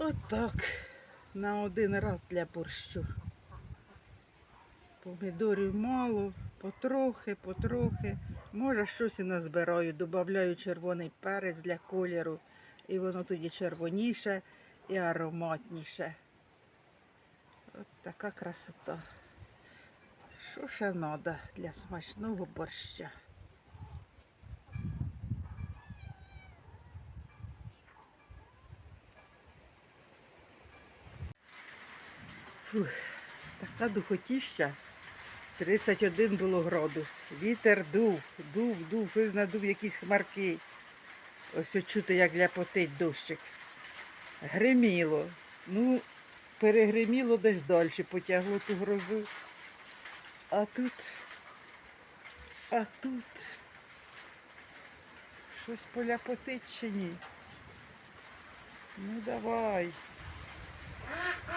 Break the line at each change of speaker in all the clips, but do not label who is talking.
Отак. На один раз для борщу. Помідорів мало, потрохи, потрохи. Може, щось і назбираю. Добавляю червоний перець для кольору. І воно тоді червоніше і ароматніше. От така красота. Що ще треба для смачного борща? Така духотіща. 31 було градус. Вітер дув, дув, дув, щось надув якісь хмарки. Ось чути, як ляпотить дощик. Гриміло. Ну, перегриміло десь далі, потягло ту грозу. А тут, а тут щось поляпотить чи ні. Ну давай.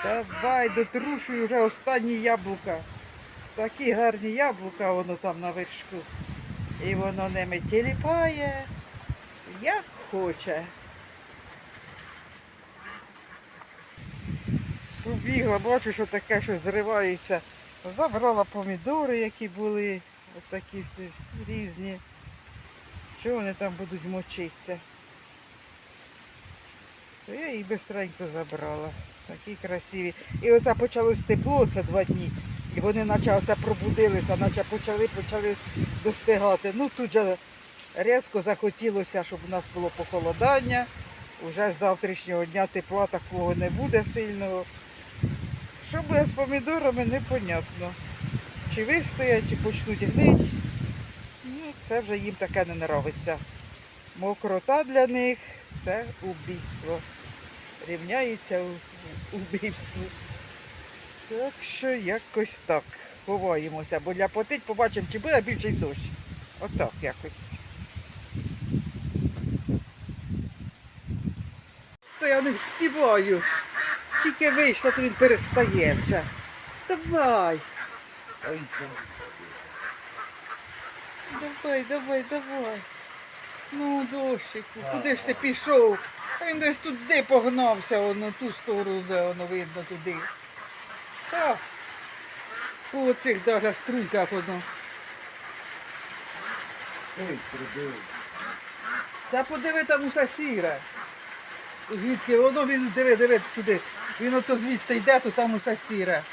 Давай, дотрушуй вже останні яблука. Такі гарні яблука воно там на вершку. І воно ними тіліпає, як хоче. Побігла, бачу, що таке, що зривається. Забрала помідори, які були, отакі різні. Що вони там будуть мочитися? То я їх бистренько забрала. Такі красиві. І оце почалось тепло, це два дні. І вони наче пробудилися, наче почали, почали достигати. Ну тут же різко захотілося, щоб у нас було похолодання. Уже з завтрашнього дня тепла такого не буде сильного. Що буде з помідорами, непонятно. Чи вистоять, чи почнуть гнить. Ну, це вже їм таке не нравиться. Мокрота для них це убійство. Рівняється убивству. Так що якось так. Ховаємося, бо для потить побачимо, чи буде більший дощ. Отак якось. Все, я не вспіваю. Тільки вийшло, то він перестає вже. Давай. Давай, давай, давай. Ну, дощику, куди ж ти пішов? Він десь туди погнався, воно ту сторону, де воно видно туди. Так. По оцих даже струйках воно. Та подиви там усе сіре. Звідки воно він диви, диви туди. Він ото звідти йде, то там усе сіре.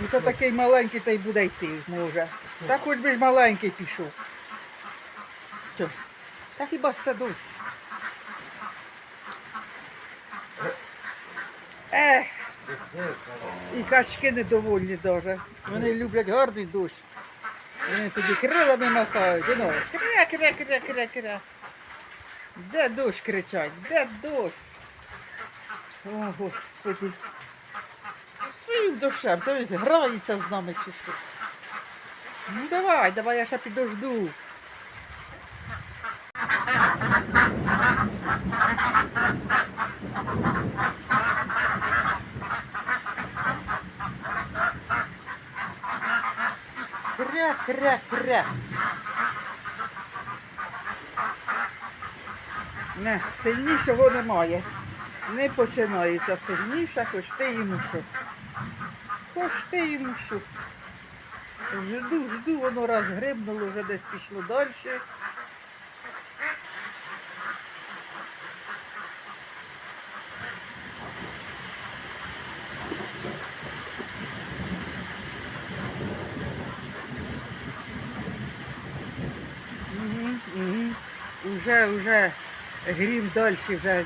Ну це такий маленький та й буде йти може. Та хоч би ж маленький пішов. Та хіба ж це дощ? Ех! І качки недовольні дуже. Вони люблять гарний дощ. Вони тоді крилами махають. Ну, кря, кря, кря, кря, кря. Де дощ кричать? Де дощ? О, Господи. Своїм душем, то він грається з нами чи що. Ну давай, давай, я ще підожду. Кря, кря, кря. Не, сильнішого немає. Не починається сильніше, хоч ти йому що. Хоч ти йому що. Жду, жду, воно розгрибнуло, вже десь пішло далі. Уже, уже грім далі вже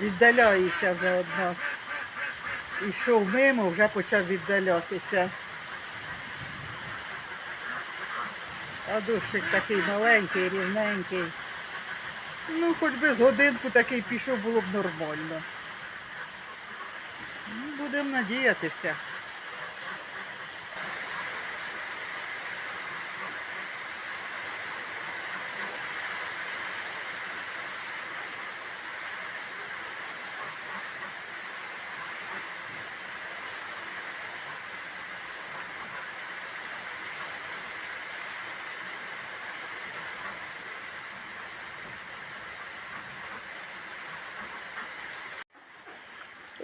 віддаляється вже від нас. Ішов мимо, вже почав віддалятися. А дощик такий маленький, рівненький. Ну, хоч би з годинку такий пішов, було б нормально. Ну, Будемо надіятися.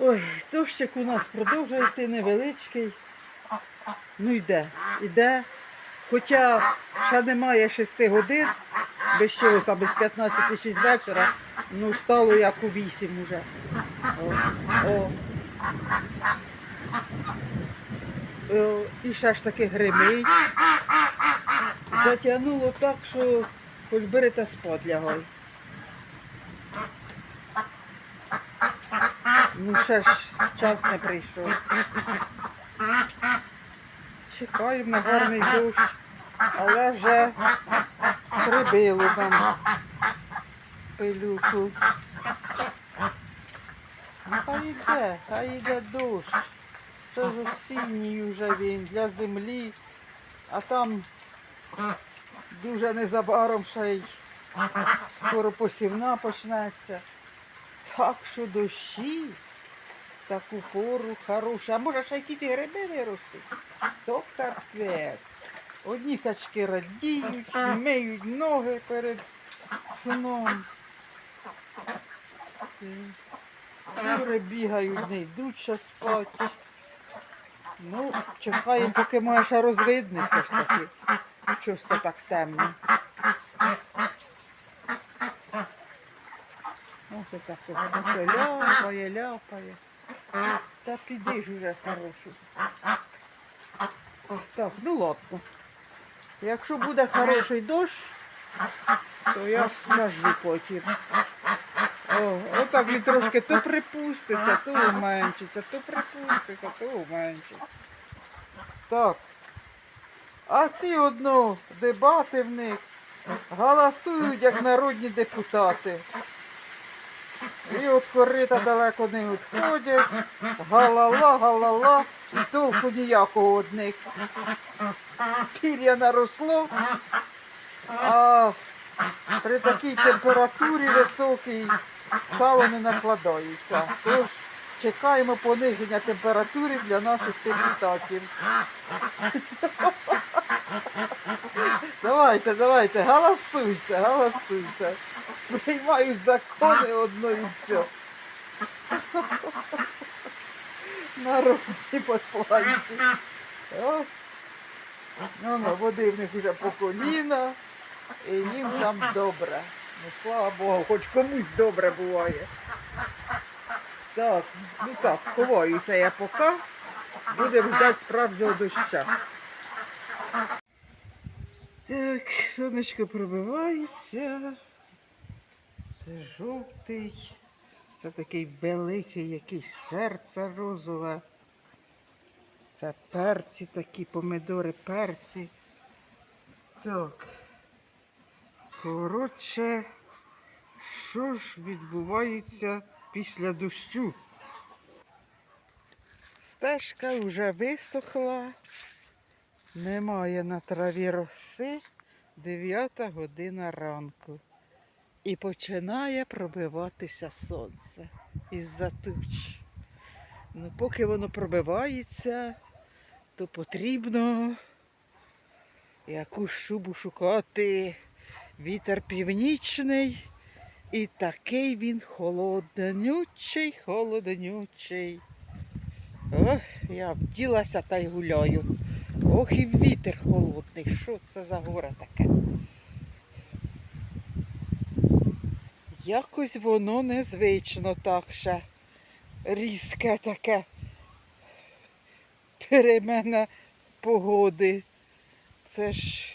Ой, дощик у нас продовжує йти невеличкий. Ну йде, йде. Хоча ще немає 6 годин, без чогось там без 15 6 вечора, ну стало як у 8 уже. О, о. О, і ще ж таки гримить. Затягнуло так, що хоч бери та лягай. Ну ще ж час не прийшов. Чекаємо на гарний дощ, але вже прибило нам пилюку. Ну хай йде, хай йде дощ. Це ж осінній вже він для землі, а там дуже незабаром ще й скоро посівна почнеться. Так що дощі таку пору хороша. А може ще якісь гриби виростуть? То капець. Одні качки радіють, миють ноги перед сном. Кури бігають, не йдуть ще спати. Ну, чекаємо, поки моя ще розвиднеться ж таки. Чогось це так темно. Ось це. Ляпає, ляпає. Та піди ж уже хороший. Так, ну ладно. Якщо буде хороший дощ, то я скажу потім. О, отак він трошки то припуститься, то уменшиться, то припуститься, то уменшиться. Так. А ці одно дебати в них голосують як народні депутати. І от корита далеко не відходять. Галала, галала, і толку ніякого од них. Пір'я наросло, а при такій температурі високій сало не накладається. Тож чекаємо пониження температури для наших депутатів. Давайте, давайте, голосуйте, голосуйте. Приймають закони одно і все. Народні посланці. Ну, ну, води в них вже по коліна, і їм там добре. Ну, слава Богу, хоч комусь добре буває. Так, ну так, ховаюся я поки. Будемо ждати справжнього доща. Так, сонечко пробивається. Це жовтий. Це такий великий якийсь серце розове. Це перці такі, помидори, перці. Так. Коротше, що ж відбувається після дощу? Стежка вже висохла. Немає на траві роси. Дев'ята година ранку. І починає пробиватися сонце із-за туч. Ну, поки воно пробивається, то потрібно якусь шубу шукати. Вітер північний. І такий він холоднючий, холоднючий. Ох, я вділася та й гуляю. Ох і вітер холодний. Що це за горе таке? Якось воно незвично так ще. Різке таке перемена погоди. Це ж,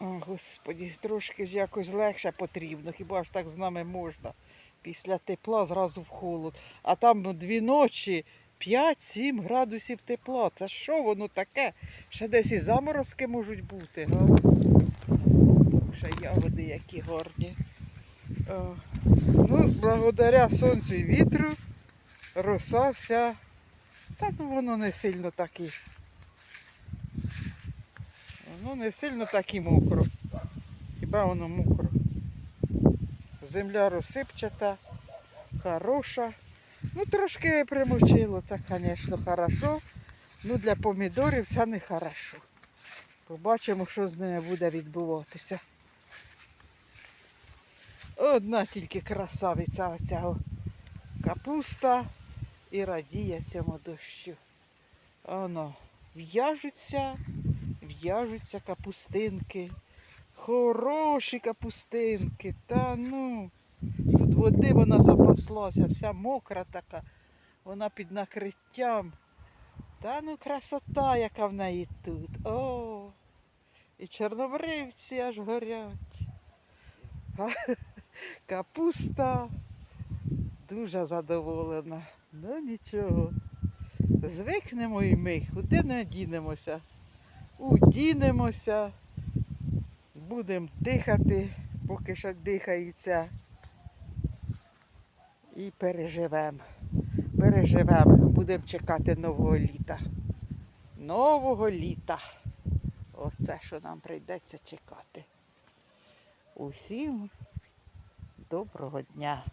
о, господі, трошки ж якось легше потрібно, хіба ж так з нами можна. Після тепла зразу в холод. А там ну, дві ночі 5-7 градусів тепла. Це що воно таке? Ще десь і заморозки можуть бути. Ще ягоди які гарні. Ну, благодаря сонцю і вітру роса вся. Та ну воно не сильно так і. Воно не сильно так і мокро. Хіба воно мокро? Земля розсипчата, хороша. Ну, трошки примочило, це, звісно, хорошо. Ну, для помідорів це не хорошо. Побачимо, що з ними буде відбуватися. Одна тільки красавиця оця капуста і радіє цьому дощу. Оно, в'яжуться, в'яжуться капустинки. Хороші капустинки. Та ну. Тут води вона запаслася, вся мокра така. Вона під накриттям. Та ну красота, яка в неї тут. О, і чорнобривці аж горять. Капуста дуже задоволена. Ну нічого. Звикнемо і ми, куди не дінемося. Удінемося, будемо дихати, поки що дихається. І переживемо. Переживемо, будемо чекати нового літа. Нового літа. Оце, що нам прийдеться чекати. Усім доброго дня.